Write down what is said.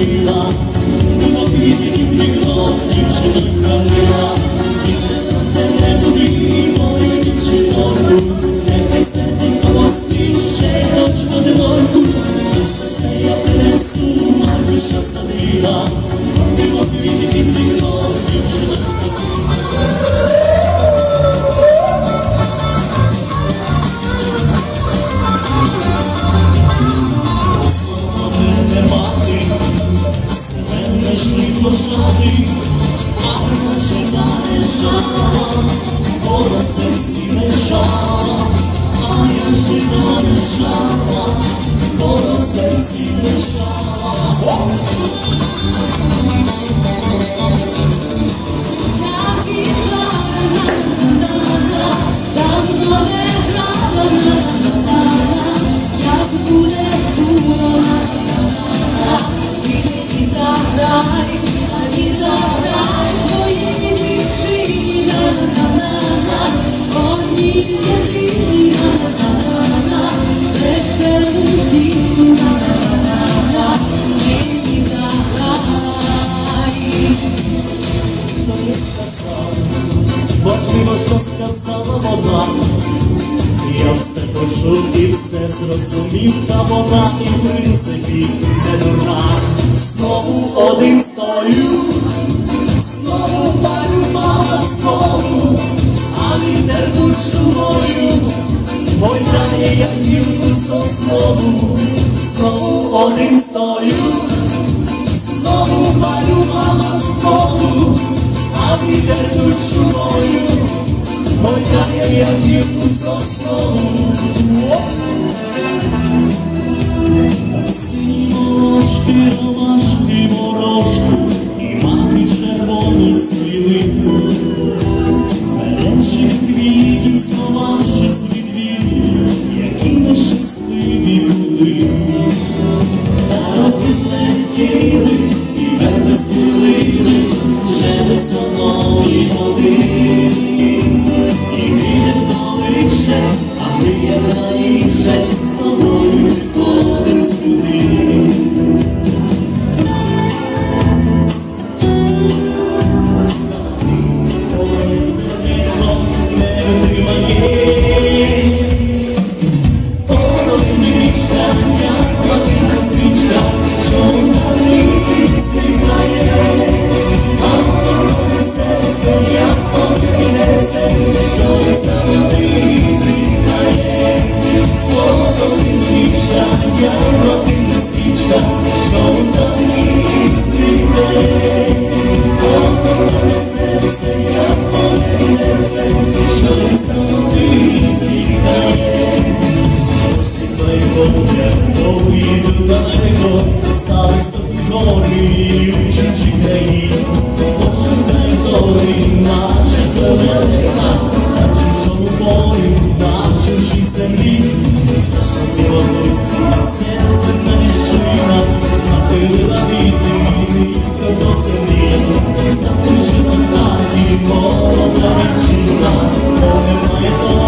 Thank you. Oh, Я все почув і все зрозумів, та вона і в принципі не дурна. Знову один. Як гілку соснову, знову один стою, знову палю мама знову, а вітер душу мою, гойдає, як гілку соснову. Сині морошки, ромашки, морошки, і маки червоні цвіли. Квітів, Та і ще весоної води. І вітер колише, а ми є раніше, з тобою ходим сюди. 떠나지 마 오늘 너의 떠